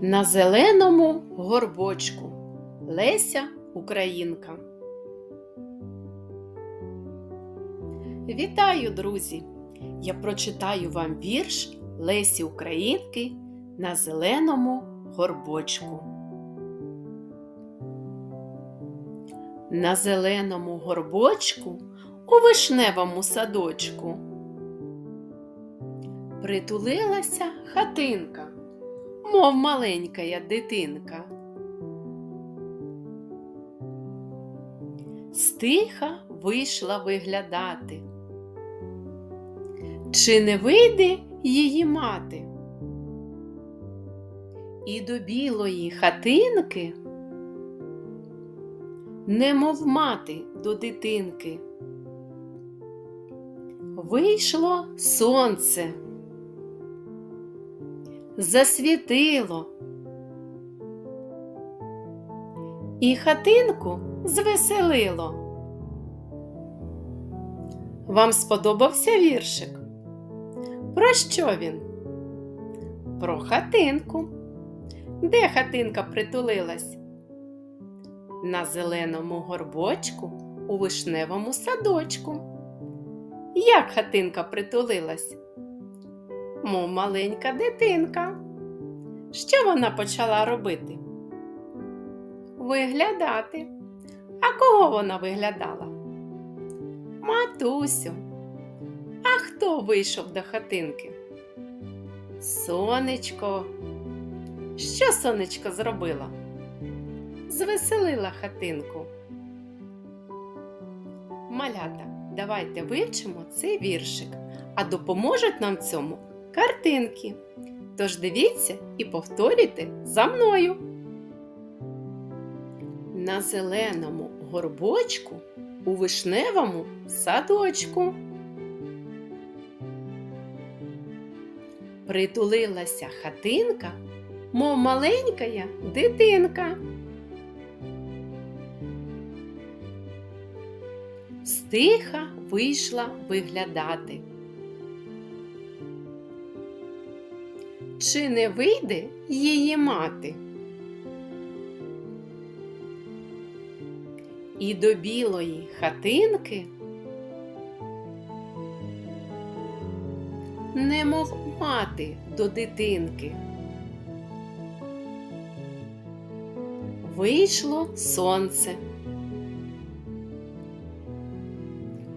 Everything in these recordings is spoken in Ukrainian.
На зеленому горбочку Леся Українка. Вітаю, друзі! Я прочитаю вам вірш Лесі Українки на зеленому горбочку. На зеленому горбочку у вишневому садочку притулилася хатинка, мов маленькая дитинка. Стиха вийшла виглядати. Чи не вийде її мати? І до білої хатинки, немов мати до дитинки, вийшло сонце, засвітило, і хатинку звеселило. Вам сподобався віршик? Про що він? Про хатинку. Де хатинка притулилась? На зеленому горбочку у вишневому садочку. Як хатинка притулилась? Мов маленька дитинка. Що вона почала робити? Виглядати. А кого вона виглядала? Матусю. А хто вийшов до хатинки? Сонечко. Що сонечко зробила? Звеселила хатинку. Малята, давайте вивчимо цей віршик, а допоможуть нам цьому картинки. Тож дивіться і повторюйте за мною. На зеленому горбочку у вишневому садочку. Притулилася хатинка, мов маленькая дитинка. Стиха вийшла виглядати. Чи не вийде її мати? І до білої хатинки, немов мати до дитинки. Вийшло сонце,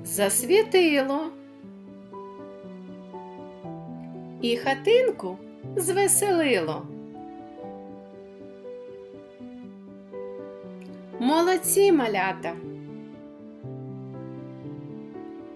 засвітило, і хатинку звеселило. Молодці малята!